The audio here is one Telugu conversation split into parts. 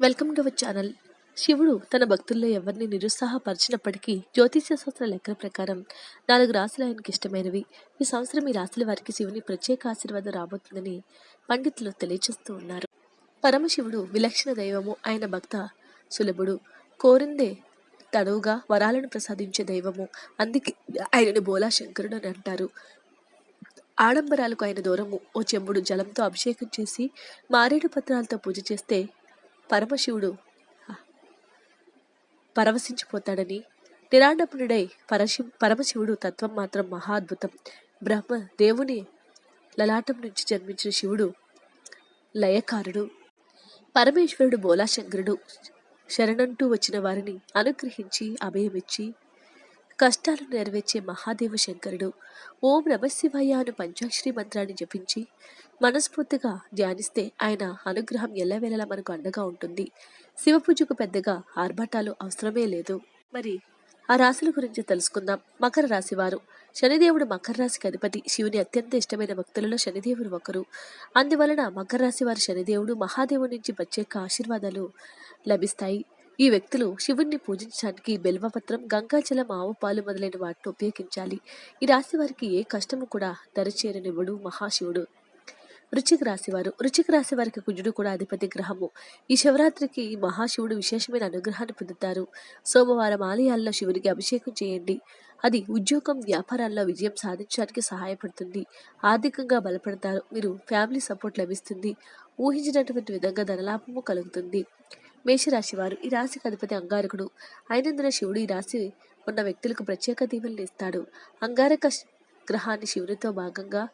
Welcome to our channel. శివుడు తన భక్తుల్లో ఎవరిని నిరుత్సాహపరిచినప్పటికీ జ్యోతిష్య శాస్త్ర లెక్కల ప్రకారం నాలుగు రాశులు ఆయనకి ఇష్టమైనవి. ఈ సంవత్సరం ఈ రాశుల వారికి శివుని ప్రత్యేక ఆశీర్వాదం రాబోతుందని పండితులు తెలియజేస్తూ ఉన్నారు. పరమశివుడు విలక్షణ దైవము ఆయన భక్త సులభుడు. కోరిందే తడువుగా వరాలను ప్రసాదించే దైవము. అందుకే ఆయనని బోలా శంకరుడు అని అంటారు. ఆడంబరాలకు ఆయన దూరము. ఓ చెంబుడు జలంతో అభిషేకం చేసి మారేడు పత్రాలతో పూజ చేస్తే పరమశివుడు. పరవశించిపోతాడని. నిరాడంబరుడై పరశి పరమశివుడు తత్వం మాత్రం మహా అద్భుతం బ్రహ్మ దేవుని లలాటం నుంచి జన్మించిన శివుడు లయకారుడు పరమేశ్వరుడు బోలాశంకరుడు. శరణంటూ వచ్చిన వారిని అనుగ్రహించి అభయమిచ్చి కష్టాలను నెరవేర్చే మహాదేవ శంకరుడు. ఓం నమశివయ్య అను పంచాక్షరి మంత్రాన్ని జపించి మనస్ఫూర్తిగా ధ్యానిస్తే ఆయన అనుగ్రహం ఎల్లవేళలా మనకు అండగా ఉంటుంది. శివ పూజకు పెద్దగా ఆర్భాటాలు అవసరమే లేదు. మరి ఆ రాశుల గురించి తెలుసుకుందాం. మకర రాశి వారు. శనిదేవుడు మకర రాశికి అధిపతి. శివుని అత్యంత ఇష్టమైన భక్తులలో శనిదేవుడు ఒకరు. అందువలన మకర రాశి వారి శనిదేవుడు మహాదేవుడి నుంచి ప్రత్యేక ఆశీర్వాదాలు లభిస్తాయి. ఈ వ్యక్తులు శివుణ్ణి పూజించడానికి బెల్వపత్రం గంగాజలం ఆవు పాలు మొదలైన వాటిని ఉపయోగించాలి. ఈ రాశి వారికి ఏ కష్టము కూడా దరిచేరనివ్వడు మహాశివుడు. వృచ్చిక రాశివారు వృచ్చిక రాశి వారికి కుజుడు కూడా అధిపతి గ్రహము. ఈ శివరాత్రికి ఈ మహాశివుడు విశేషమైన అనుగ్రహాన్ని పొందుతారు. సోమవారం ఆలయాల్లో శివునికి అభిషేకం చేయండి. అది ఉద్యోగం వ్యాపారాల్లో విజయం సాధించడానికి సహాయపడుతుంది. ఆర్థికంగా బలపడతారు. మీరు ఫ్యామిలీ సపోర్ట్ లభిస్తుంది. ఊహించినటువంటి విధంగా ధనలాభము కలుగుతుంది. మేషరాశివారు. ఈ రాశికి అధిపతి అంగారకుడు. అయినందున శివుడు ఈ రాశి ఉన్న వ్యక్తులకు ప్రత్యేక దీవెనలు ఇస్తాడు. అంగారక గ్రహాన్ని శివునితో భాగంగా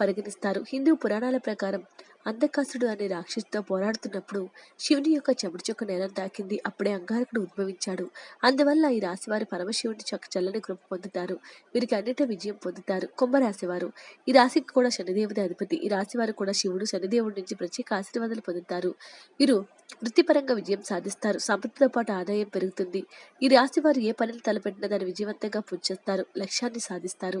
పరిగణిస్తారు. హిందూ పురాణాల ప్రకారం అంధకాసుడు అనే రాక్షసుతో పోరాడుతున్నప్పుడు శివుని యొక్క చెమటి చొక్క నేలం తాకింది. అప్పుడే అంగారకుడు ఉద్భవించాడు. అందువల్ల ఈ రాశివారు పరమశివుని చక్క చల్లని కృప పొందుతారు. వీరికి అన్నిట విజయం పొందుతారు. కుంభరాశివారు. ఈ రాశికి కూడా శనిదేవుడి అధిపతి. ఈ రాశివారు కూడా శివుడు శనిదేవుడి నుంచి ప్రత్యేక ఆశీర్వాదాలు పొందుతారు. వీరు వృత్తిపరంగా విజయం సాధిస్తారు. సంపదతో పాటు ఆదాయం పెరుగుతుంది. ఈ రాశి వారు ఏ పనులు తలపెట్టినా దాన్ని విజయవంతంగా పూర్తి చేస్తారు. లక్ష్యాన్ని సాధిస్తారు.